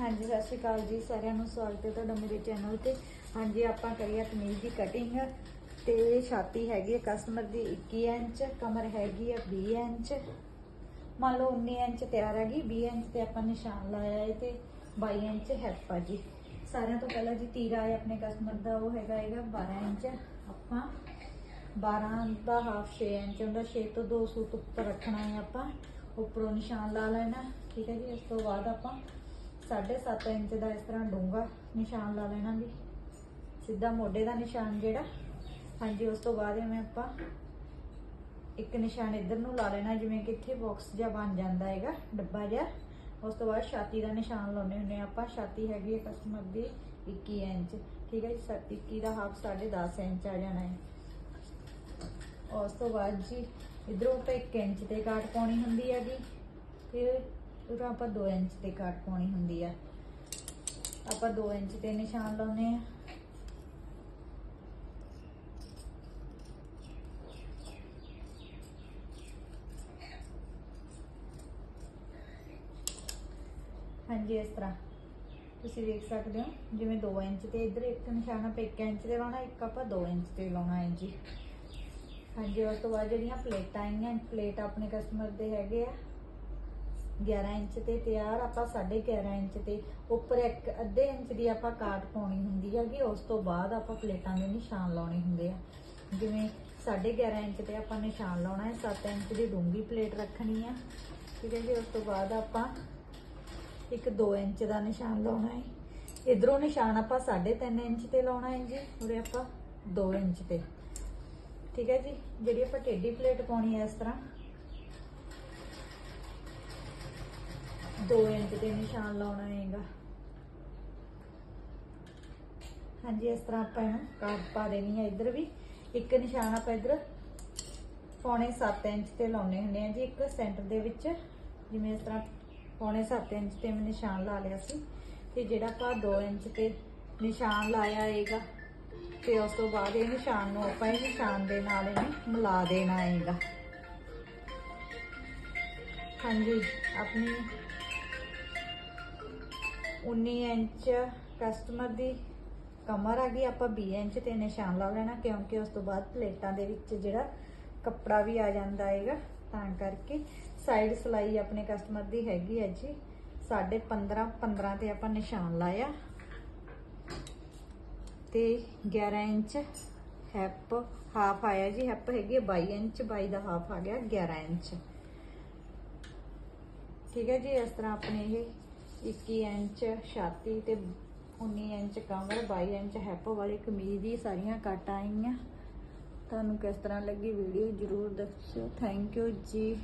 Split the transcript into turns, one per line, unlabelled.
ਹਾਂਜੀ, ਸਤਿ ਸ਼੍ਰੀ ਅਕਾਲ ਜੀ, ਸਾਰਿਆਂ ਨੂੰ ਸਵਾਗਤ ਹੈ ਤੁਹਾਡਾ ਮੇਰੇ ਚੈਨਲ ਤੇ। ਹਾਂਜੀ, ਆਪਾਂ ਕਰੀਏ ਕਮੀਜ਼ ਦੀ ਕਟਿੰਗ ਤੇ ਛਾਤੀ ਹੈਗੀ ਹੈ ਕਸਟਮਰ ਦੀ 21 ਇੰਚ, ਕਮਰ ਹੈਗੀ ਹੈ 20 ਇੰਚ। ਮੰਨ ਲਓ 19 ਇੰਚ ਤਿਆਰ ਹੈਗੀ 20 ਇੰਚ ਤੇ ਆਪਾਂ ਨਿਸ਼ਾਨ ਲਾਇਆ ਹੈ ਤੇ 22 ਇੰਚ ਹੈਪ ਆ ਜੀ। ਸਾਰਿਆਂ ਤੋਂ ਪਹਿਲਾਂ ਜੀ ਤੀਰਾ ਹੈ ਆਪਣੇ ਕਸਟਮਰ ਦਾ, ਉਹ ਹੈਗਾ ਹੈਗਾ 12 ਇੰਚ। ਆਪਾਂ 12 ਦਾ ਹਾਫ 6 ਇੰਚ ਹੁੰਦਾ 6 ਤੋਂ 2 ਸੂਤ ਉੱਪਰ ਰੱਖਣਾ ਹੈ ਆਪਾਂ। ਉੱਪਰੋਂ ਨਿਸ਼ਾਨ ਲਾ ਲੈਣਾ, ਠੀਕ ਹੈ ਜੀ ਇਸ ਤੋਂ ਬਾਅਦ ਆਪਾਂ 7.5 ਇੰਚ ਦਾ ਇਸ ਤਰ੍ਹਾਂ ਡੂੰਗਾ ਨਿਸ਼ਾਨ ਲਾ ਲੈਣਾ ਵੀ ਸਿੱਧਾ ਮੋਢੇ ਦਾ ਨਿਸ਼ਾਨ ਜਿਹੜਾ। ਹਾਂਜੀ, ਉਸ ਤੋਂ ਬਾਅਦ ਐਵੇਂ ਆਪਾਂ ਇੱਕ ਨਿਸ਼ਾਨ ਇੱਧਰ ਨੂੰ ਲਾ ਲੈਣਾ, ਜਿਵੇਂ ਕਿ ਇੱਥੇ ਬਾਕਸ ਜਿਹਾ ਬਣ ਜਾਂਦਾ ਹੈਗਾ, ਡੱਬਾ ਜਿਹਾ। ਉਸ ਤੋਂ ਬਾਅਦ ਛਾਤੀ ਦਾ ਨਿਸ਼ਾਨ ਲਾਉਣੇ ਹੁੰਦੇ ਆ ਆਪਾਂ। ਛਾਤੀ ਹੈਗੀ ਹੈ ਕਸਟਮਰ ਦੀ 21 ਇੰਚ। ਠੀਕ ਹੈ ਜੀ, ਸਾ- 21 ਦਾ ਹਾਫ 10.5 ਇੰਚ ਆ ਜਾਣਾ ਹੈ। ਉਸ ਤੋਂ ਬਾਅਦ ਜੀ, ਇਧਰੋਂ ਆਪਾਂ 1 ਇੰਚ ਤੇ ਕਾਟ ਪਾਉਣੀ ਹੁੰਦੀ ਹੈ ਜੀ ਫਿਰ ਉਦੋਂ ਆਪਾਂ 2 ਇੰਚ ਤੇ ਕਾਟ ਪਾਉਣੀ ਹੁੰਦੀ ਆ। ਆਪਾਂ 2 ਇੰਚ ਤੇ ਨਿਸ਼ਾਨ ਲਾਉਨੇ ਆ। ਹਾਂਜੀ, ਇਸ ਤਰ੍ਹਾਂ। ਤੁਸੀਂ ਦੇਖ ਸਕਦੇ ਹੋ, ਜਿਵੇਂ 2 ਇੰਚ ਤੇ ਇਧਰ ਇੱਕ ਨਿਸ਼ਾਨ ਆਪਾਂ 1 ਇੰਚ ਤੇ ਲਾਉਣਾ, ਇੱਕ ਆਪਾਂ 2 ਇੰਚ ਤੇ ਲਾਉਣਾ ਹੈ ਜੀ। ਹਾਂਜੀ, ਉਸ ਤੋਂ ਬਾਅਦ ਜਿਹੜੀਆਂ ਪਲੇਟਾਂ ਆਈਆਂ, ਪਲੇਟ ਆਪਣੇ ਕਸਟਮਰ ਦੇ ਹੈਗੇ ਆ। 11 ਇੰਚ ਤੇ ਤਿਆਰ ਆਪਾਂ 11.5 ਇੰਚ ਤੇ ਉੱਪਰ ਇੱਕ ਅੱਧੇ ਇੰਚ ਦੀ ਆਪਾਂ ਕਾਟ ਪਾਉਣੀ ਹੁੰਦੀ ਹੈ ਹੈਗੀ, ਉਸ ਤੋਂ ਬਾਅਦ ਆਪਾਂ ਪਲੇਟਾਂ ਦੇ ਨਿਸ਼ਾਨ ਲਾਉਣੇ ਹੁੰਦੇ ਆ। ਜਿਵੇਂ 11.5 ਇੰਚ ਤੇ ਆਪਾਂ ਨਿਸ਼ਾਨ ਲਾਉਣਾ ਹੈ 7 ਇੰਚ ਦੀ ਡੂੰਗੀ ਪਲੇਟ ਰੱਖਣੀ ਆ, ਠੀਕ ਹੈ ਜੀ, ਉਸ ਤੋਂ ਬਾਅਦ ਆਪਾਂ ਇੱਕ 2 ਇੰਚ ਦਾ ਨਿਸ਼ਾਨ ਲਾਉਣਾ ਹੈ। ਇਧਰੋਂ ਨਿਸ਼ਾਨ ਆਪਾਂ 3.5 ਇੰਚ ਤੇ ਲਾਉਣਾ ਹੈ ਜੀ, ਉਰੇ ਆਪਾਂ 2 ਇੰਚ ਤੇ, ਠੀਕ ਹੈ ਜੀ, ਜਿਹੜੀ ਆਪਾਂ ਟੇਢੀ ਪਲੇਟ ਪਾਉਣੀ ਹੈ ਇਸ ਤਰ੍ਹਾਂ। 2 ਇੰਚ ਤੇ ਨਿਸ਼ਾਨ ਲਾਉਣਾ ਹੈਗਾ। ਹਾਂਜੀ, ਇਸ ਤਰ੍ਹਾਂ ਆਪਾਂ ਇਹਨੂੰ ਕਾਟ ਪਾ ਦੇਣੀ ਹੈ ਇੱਧਰ ਵੀ। ਇੱਕ ਨਿਸ਼ਾਨ ਆਪਾਂ ਇੱਧਰ ਪੌਣੇ 7 ਇੰਚ ਤੇ ਲਾਉਣੇ ਹੁੰਦੇ ਆ ਜੀ, ਇੱਕ ਸੈਂਟਰ ਦੇ ਵਿੱਚ। ਜਿਵੇਂ ਇਸ ਤਰ੍ਹਾਂ ਪੌਣੇ 7 ਇੰਚ ਤੇ ਮੈਂ ਨਿਸ਼ਾਨ ਲਾ ਲਿਆ ਸੀ। ਤੇ ਜਿਹੜਾ ਆਪਾਂ 2 ਇੰਚ ਤੇ ਨਿਸ਼ਾਨ ਲਾਇਆ ਹੈਗਾ, ਤੇ ਉਸ ਤੋਂ ਬਾਅਦ ਇਹ ਨਿਸ਼ਾਨ ਨੂੰ ਆਪਾਂ ਇਹ ਨਿਸ਼ਾਨ ਦੇ ਨਾਲ ਇਹਨੂੰ ਮਿਲਾ ਦੇਣਾ ਹੈਗਾ। ਹਾਂਜੀ, ਆਪਣੀ 19 ਇੰਚ ਕਸਟਮਰ ਦੀ ਕਮਰ ਆ ਗਈ, ਆਪਾਂ 20 ਇੰਚ ਤੇ ਨਿਸ਼ਾਨ ਲਾ ਲੈਣਾ, ਕਿਉਂਕਿ ਉਸ ਤੋਂ ਬਾਅਦ ਪਲੇਟਾਂ ਦੇ ਵਿੱਚ ਜਿਹੜਾ ਕੱਪੜਾ ਵੀ ਆ ਜਾਂਦਾ ਹੈਗਾ, ਤਾਂ ਕਰਕੇ ਸਾਈਡ ਸਲਾਈ ਆਪਣੇ ਕਸਟਮਰ ਦੀ ਹੈਗੀ ਹੈ ਜੀ। 15.5 15 ਤੇ ਆਪਾਂ ਨਿਸ਼ਾਨ ਲਾਇਆ। ਤੇ 11 ਇੰਚ ਹੈਪ ਹਾਫ ਆਇਆ ਜੀ ਹੈਪ ਹੈਗੀ ਹੈ 22 ਇੰਚ 22 ਦਾ ਹਾਫ ਆ ਗਿਆ 11 ਇੰਚ। ਠੀਕ ਹੈ ਜੀ, ਇਸ ਤਰ੍ਹਾਂ ਆਪਣੇ ਇਹ 21 ਇੰਚ ਛਾਤੀ ਤੇ 19 ਇੰਚ ਕਮਰ 22 ਇੰਚ ਹੈਪ ਵਾਲੀ ਕਮੀਜ਼ ਦੀ ਸਾਰੀਆਂ ਕੱਟ ਆਈਆਂ। ਤੁਹਾਨੂੰ ਕਿਸ ਤਰ੍ਹਾਂ ਲੱਗੀ ਵੀਡੀਓ ਜਰੂਰ ਦੱਸਿਓ। ਥੈਂਕ ਯੂ ਜੀ।